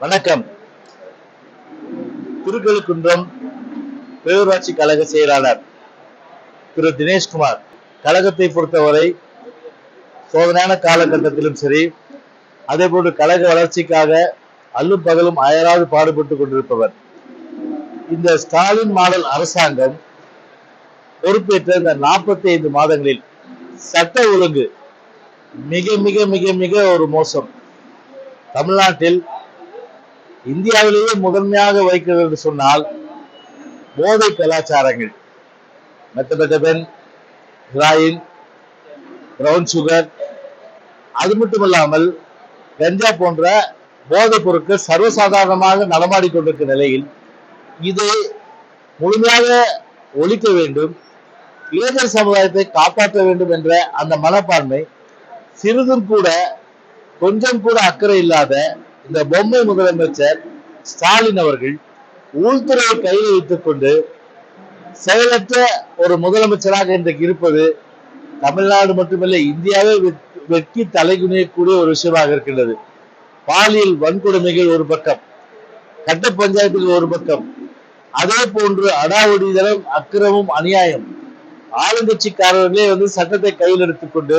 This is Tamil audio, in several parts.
வணக்கம். திருக்கழுக்குன்றம் பேரூராட்சி கழக செயலாளர் திரு தினேஷ்குமார். கழகத்தை பொறுத்தவரை சோதனையான காலகட்டத்திலும் சரி அதே போன்று கழக வளர்ச்சிக்காக அல்லும் பகலும் அயராது பாடுபட்டுக் கொண்டிருப்பவர். இந்த ஸ்டாலின் மாடல் அரசாங்கம் பொறுப்பேற்ற இந்த நாற்பத்தி ஐந்து மாதங்களில் சட்ட ஒழுங்கு மிக மிக மிக மிக ஒரு மோசம். தமிழ்நாட்டில் இந்தியாவிலேயே முதன்மையாக வைக்கிறது என்று சொன்னால் போதை கலாச்சாரங்கள். மெத்தபெட்டபென் ஹிராயின் பிரவுன் சுகர் அது மட்டுமல்லாமல் கஞ்சா போன்ற போதைப் பொருட்கள் சர்வசாதாரணமாக நடமாடிக் கொண்டிருக்கிற நிலையில் இதை முழுமையாக ஒழிக்க வேண்டும் இளைஞர் சமுதாயத்தை காப்பாற்ற வேண்டும் என்ற அந்த மனப்பான்மை சிறிதும் கூட கொஞ்சம் கூட அக்கறை இல்லாத இந்த பொம்மை முதலமைச்சர் ஸ்டாலின் அவர்கள் உள்துறையை கையில் வைத்துக் கொண்டு செயலற்ற ஒரு முதலமைச்சராக இன்றைக்கு இருப்பது தமிழ்நாடு மட்டுமல்ல இந்தியாவே வெ- வெட்கி தலைகுனியக்கூடிய ஒரு விஷயமாக இருக்கின்றது. பாலியல் வன்கொடுமைகள் ஒரு பக்கம் கட்ட பஞ்சாயத்துகள் ஒரு பக்கம் அதே போன்று அடாவடிதனம் அக்கிரமும் அநியாயம் ஆளுங்கட்சிக்காரர்களே வந்து சட்டத்தை கையில் எடுத்துக்கொண்டு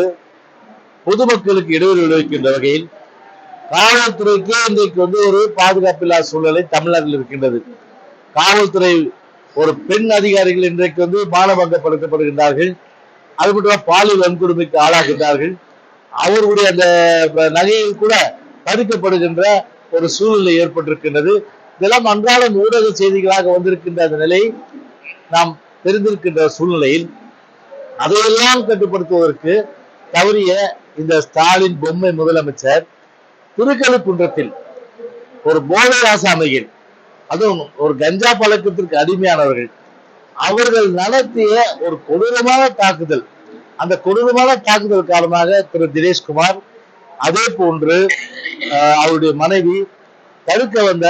பொதுமக்களுக்கு இடையூறு விளைவிக்கின்ற வகையில் காவல்துறைக்கே இன்றைக்கு வந்து ஒரு பாதுகாப்பில்லா சூழ்நிலை தமிழ்நாட்டில் இருக்கின்றது. காவல்துறை ஒரு பெண் அதிகாரிகள் இன்றைக்கு வந்து மானபங்கப்படுத்தப்படுகின்றார்கள் அது மட்டும் பாலியல் வன்கொடுமைக்கு ஆளாகின்றார்கள். அவர்களுடைய அந்த நகையில் கூட தடுக்கப்படுகின்ற ஒரு சூழ்நிலை ஏற்பட்டிருக்கின்றது. இதெல்லாம் அன்றாடம் ஊடக செய்திகளாக வந்திருக்கின்ற அந்த நிலை நாம் தெரிந்திருக்கின்ற சூழ்நிலையில் அதையெல்லாம் கட்டுப்படுத்துவதற்கு தவறிய இந்த ஸ்டாலின் பொம்மை முதலமைச்சர் திருக்கழுக்குன்றத்தில் ஒரு போதை ஆசாமிகள் அதுவும் ஒரு கஞ்சா பழக்கத்திற்கு அடிமையானவர்கள். அவர்கள் நடத்திய ஒரு கொடூரமான தாக்குதல். அந்த கொடூரமான தாக்குதல் காரணமாக திரு தினேஷ்குமார் அதே போன்று அஹ், அவருடைய மனைவி தடுக்க வந்த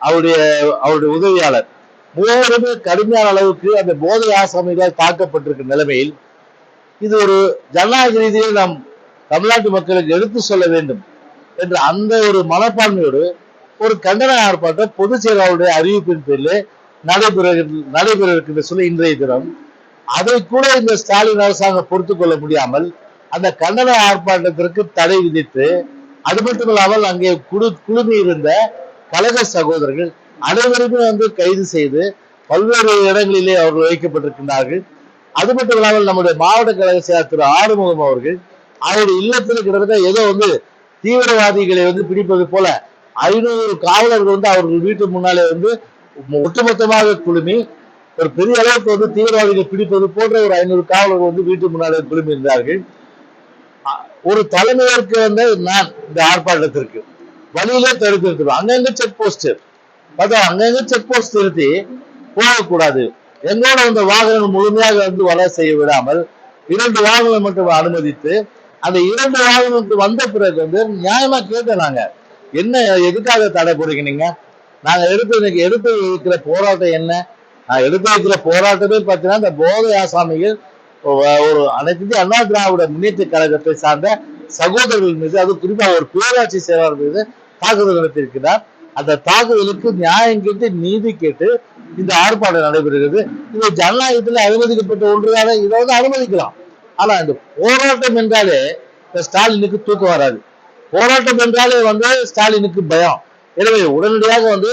அவருடைய அவருடைய உதவியாளர். மூவருமே கடுமையான அளவுக்கு அந்த போதை ஆசாமிகளால் தாக்கப்பட்டிருக்கும் நிலைமையில் இது ஒரு ஜனநாயக ரீதியில் நாம் தமிழ்நாட்டு மக்களுக்கு எடுத்து சொல்ல வேண்டும். என்ற அந்த ஒரு மனப்பான்மையோடு ஒரு கண்டன ஆர்ப்பாட்டம் பொதுச் செயலாளருடைய அறிவிப்பின் பேரில் நடைபெற நடைபெற இருக்கின்ற சொல்லி இன்றைய தினம். அதை கூட இந்த ஸ்டாலின் அரசாங்கம் பொறுத்துக் கொள்ள முடியாமல் அந்த கண்டன ஆர்ப்பாட்டத்திற்கு தடை விதித்து அது மட்டுமில்லாமல் அங்கே குழு குழுமி இருந்த கழக சகோதரர்கள் அனைவருமே வந்து கைது செய்து பல்வேறு இடங்களிலே அவர்கள் வைக்கப்பட்டிருக்கின்றார்கள். அது மட்டும் இல்லாமல் நம்முடைய மாவட்ட கழக செயலாளர் திரு ஆறுமுகம் அவர்கள் அவருடைய இல்லத்தில் கிட்டத்தட்ட ஏதோ வந்து தீவிரவாதிகளை வந்து பிடிப்பது போல ஐநூறு காவலர்கள் வந்து அவர்கள் வீட்டு முன்னாலே வந்து ஒட்டுமொத்தமாக குழுமி ஒரு பெரிய அளவுக்கு வந்து தீவிரவாதிகளை பிடிப்பது போன்ற ஒரு ஐநூறு காவலர்கள் வந்து வீட்டு முன்னாலே குழுமி இருந்தார்கள். ஒரு தலைமையேற்க வந்த நான் இந்த ஆர்ப்பாட்டத்திற்கு வழியிலே தடுத்து நிறுத்துவோம் அங்கங்க செக் போஸ்ட் பார்த்தா அங்கங்க செக் போஸ்ட் நிறுத்தி போகக்கூடாது. எங்களோட அந்த வாகனம் முழுமையாக வந்து வலை செய்ய விடாமல் இரண்டு வாகனம் மட்டும் அனுமதித்து அந்த இரண்டு வாகனம் வந்த பிறகு வந்து நியாயமா கேட்டோம் நாங்க. என்ன எதுக்காக தடை போடுறீங்க நீங்க நாங்க எடுத்து இன்னைக்கு எடுத்து வைக்கிற போராட்டம் என்ன? நான் எடுத்து வைக்கிற போராட்டமே பார்த்தீங்கன்னா இந்த போதை ஆசாமிகள் ஒரு அனைத்து அண்ணா திராவிட முன்னேற்ற கழகத்தை சார்ந்த சகோதரர்கள் மீது அது குறிப்பா ஒரு பேராட்சி செயலாளர் மீது தாக்குதல் நடத்தியிருக்கிறார். அந்த தாக்குதலுக்கு நியாயம் கேட்டு நீதி கேட்டு இந்த ஆர்ப்பாட்டம் நடைபெறுகிறது. இது ஜனநாயகத்தில் அனுமதிக்கப்பட்ட ஒன்றுதான? இதை வந்து அனுமதிக்கலாம். ஆனா இந்த போராட்டம் என்றாலே இந்த ஸ்டாலினுக்கு தூக்கம் வராது. போராட்டம் என்றாலே வந்து ஸ்டாலினுக்கு பயம். எனவே உடனடியாக வந்து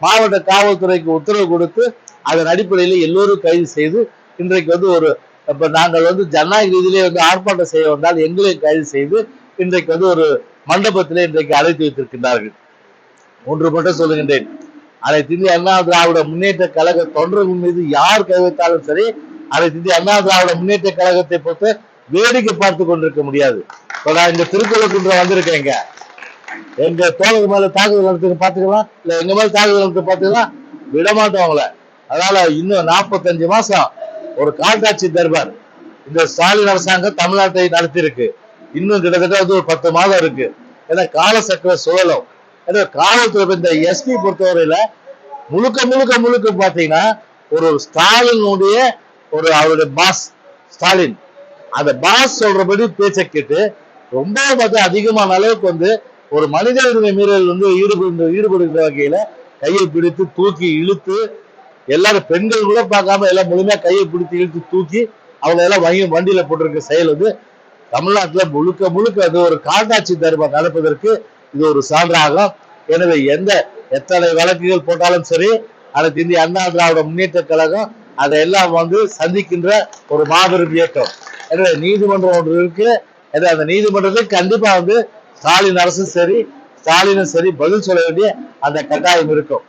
மாவட்ட காவல்துறைக்கு உத்தரவு கொடுத்து அதன் அடிப்படையில் எல்லோரும் கைது செய்து இன்றைக்கு வந்து ஒரு இப்ப நாங்கள் வந்து ஜனநாயக ரீதியிலே வந்து ஆர்ப்பாட்டம் செய்ய வந்தால் எங்களையும் கைது செய்து இன்றைக்கு வந்து ஒரு மண்டபத்திலே இன்றைக்கு அழைத்து வைத்திருக்கின்றார்கள். ஒன்று மட்டும் சொல்லுகின்றேன். அனைத்து இந்திய அண்ணா திராவிட முன்னேற்ற கழக தொண்டர்கள் மீது யார் கை வைத்தாலும் சரி அதை இந்திய அண்ணா திராவிட முன்னேற்ற கழகத்தை பொறுத்து வேடிக்கை பார்த்து கொண்டிருக்க முடியாது. இப்போ நான் இந்த திருக்குறளுக்குன்ற வந்திருக்கேங்க எங்க தோழர் மேல தாக்குதல் நடத்தி பாத்துக்கலாம் இல்ல எங்க மேல தாக்குதல் நடத்தி பாத்துக்கலாம் விட மாட்டோம் அவங்கள. அதனால இன்னும் நாற்பத்தஞ்சு மாசம் ஒரு காட்டாட்சி தர்பார் இந்த ஸ்டாலின் அரசாங்கம் தமிழ்நாட்டை நடத்தியிருக்கு. இன்னும் கிட்டத்தட்ட வந்து ஒரு பத்து மாதம் இருக்கு. ஏன்னா காலசக்கர சுழலும். ஏன்னா காவல்துறை இந்த எஸ்பி பொறுத்தவரையில முழுக்க முழுக்க முழுக்க பாத்தீங்கன்னா ஒரு ஸ்டாலினுடைய ஒரு அவருடைய பாஸ் ஸ்டாலின் அந்த பாஸ் சொல்றபடி பேச்சை கேட்டு ரொம்ப பார்த்தா அதிகமான அளவுக்கு வந்து ஒரு மனித உரிமை மீறல் வந்து ஈடுபடு ஈடுபடுகிற வகையில கையை பிடித்து தூக்கி இழுத்து எல்லாரும் பெண்கள் கூட பார்க்காம எல்லாம் முழுமையா கையை பிடித்து இழுத்து தூக்கி அவங்க எல்லாம் வங்கி வண்டியில போட்டிருக்க செயல் வந்து தமிழ்நாட்டுல முழுக்க முழுக்க அது ஒரு காட்டாட்சி தர்மம் நடப்பதற்கு இது ஒரு சான்றாகும். எனவே எந்த எத்தனை வழக்குகள் போட்டாலும் சரி அனைத்து இந்திய அண்ணா திராவிட முன்னேற்ற கழகம் அதையெல்லாம் வந்து சந்திக்கின்ற ஒரு மாபெரும் இயக்கம். எனவே நீதிமன்றம் ஒன்று இருக்கு. எனவே அந்த நீதிமன்றத்தை கண்டிப்பா வந்து ஸ்டாலின் அரசும் சரி ஸ்டாலினும் சரி பதில் சொல்ல வேண்டிய அந்த கட்டாயம் இருக்கும்.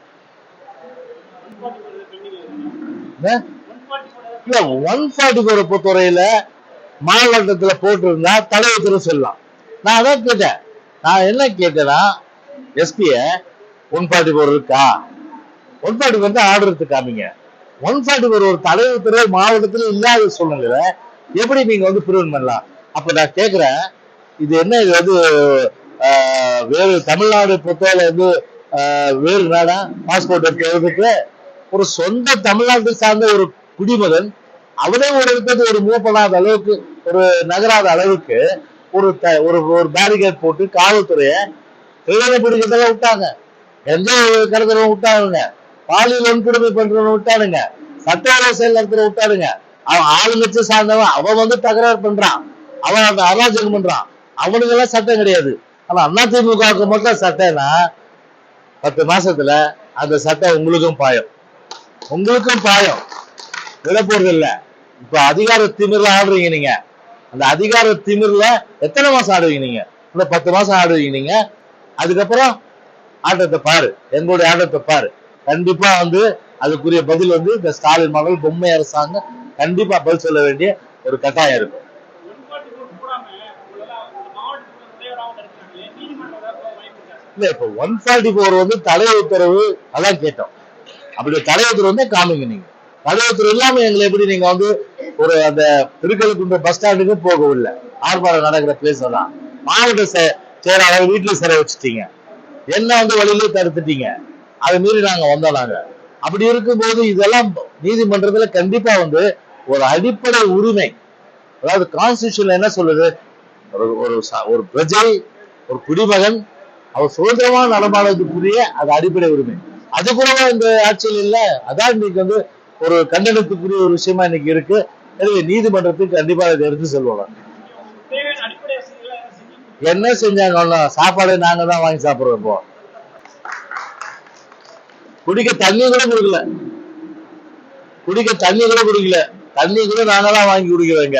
இல்ல ஒன் ஃபார்ட்டி ஃபோரை பொறுத்தவரையில மாவட்டத்துல போட்டிருந்தா தடை உத்தரவு சொல்லலாம். நான் அதான் கேட்டேன். நான் என்ன கேட்டேன்னா எஸ்பிய ஒன் ஃபார்ட்டி ஃபோர் இருக்கா? ஒன் ஃபார்ட்டி ஃபோர் தான் ஆர்டர் எடுத்து காமிங்க. ஒன் ஃபார்ட்டி ஃபோர் ஒரு தலைவர் உத்தரவு மாவட்டத்தில் இல்லாத சூழ்நிலையில எப்படி நீங்க வந்து பிரிவன் பண்ணலாம்? அப்ப நான் கேக்குறேன். இது என்ன இது வந்து வேறு தமிழ்நாடு பொறுத்தவரை வந்து வேறு நாடா? பாஸ்போர்ட் எடுக்கிறதுக்கு ஒரு சொந்த தமிழ்நாட்டை சார்ந்த ஒரு குடிமகன் அவனே ஒரு இருக்கிறது ஒரு மூவ் பண்ணாத அளவுக்கு ஒரு நகராத அளவுக்கு ஒரு ஒரு ஒரு பேரிகேட் போட்டு காவல்துறையை திருடனை பிடிக்கிறதெல்லாம் விட்டாங்க. எந்த கடத்துறவங்க விட்டாங்க பாலியல் வன்கொடுமை பண்றவனை விட்டானுங்க சட்டவிரோத செயல் நடத்துற விட்டானுங்க அவன் ஆளுங்கட்சி சார்ந்தவன் அவன் வந்து தகராறு பண்றான். அவன் அந்த அராஜகம் பண்றான். அவனுக்கு எல்லாம் சட்டம் கிடையாது. ஆனா அதிமுகவுக்கு மட்டும் சட்டம்னா பத்து மாசத்துல அந்த சட்டம் உங்களுக்கும் பாயம். உங்களுக்கும் பாயம். விட போறது இல்ல. இப்ப அதிகார திமிர்ல ஆடுறீங்க நீங்க. அந்த அதிகார திமிர்ல எத்தனை மாசம் ஆடுவீங்க நீங்க? இந்த பத்து மாசம் ஆடுவீங்க நீங்க? அதுக்கப்புறம் ஆட்டத்தை பாரு. எங்களுடைய ஆட்டத்தை பாரு. கண்டிப்பா வந்து அதுக்குரிய பதில் வந்து இந்த ஸ்டாலின் மகள் பொம்மை அரசாங்கம் கண்டிப்பா பதில் சொல்ல வேண்டிய ஒரு கட்டாயம் இருக்கும் இல்ல இப்ப ஒன் ஃபார்ட்டி போர் வந்து தடை உத்தரவு அதான் கேட்டோம். அப்படி தடை உத்தரவு வந்து காமிங்க நீங்க. தடை உத்தரவு இல்லாம எங்களை எப்படி நீங்க வந்து ஒரு அந்த திருக்கழுக்குன்ற பஸ் ஸ்டாண்டுக்கும் போகவில்லை? ஆர்ப்பாட்டம் நடக்கிற பிளேஸ் தான் மாவட்ட செயலாளர் வீட்டுல சிறை வச்சுட்டீங்க. என்ன வந்து வழியிலே தடுத்துட்டீங்க? அதை மீறி நாங்க வந்தோம் நாங்க. அப்படி இருக்கும்போது இதெல்லாம் நீதிமன்றத்துல கண்டிப்பா வந்து ஒரு அடிப்படை உரிமை. அதாவது கான்ஸ்டியூஷன்ல என்ன சொல்லுது? ஒரு ஒரு ஒரு பிரஜை ஒரு குடிமகன் அவர் சுதந்திரமா நடமாடுறதுக்குரிய அது அடிப்படை உரிமை. அது கூட இந்த ஆட்சியில் இல்ல. அதான் இன்னைக்கு வந்து ஒரு கண்டனத்துக்குரிய ஒரு விஷயமா இன்னைக்கு இருக்கு. எனவே நீதிமன்றத்துக்கு கண்டிப்பா இதை எடுத்து செல்வாங்க என்ன செஞ்சாங்கன்னா சாப்பாடு நாங்க தான் வாங்கி சாப்பிடுறோம் இப்போ. குடிக்க தண்ணி கூட கொடுக்கல. குடிக்க தண்ணி கூட குடிக்கல. தண்ணி கூட நாங்க தான் வாங்கி குடிக்கிறோங்க.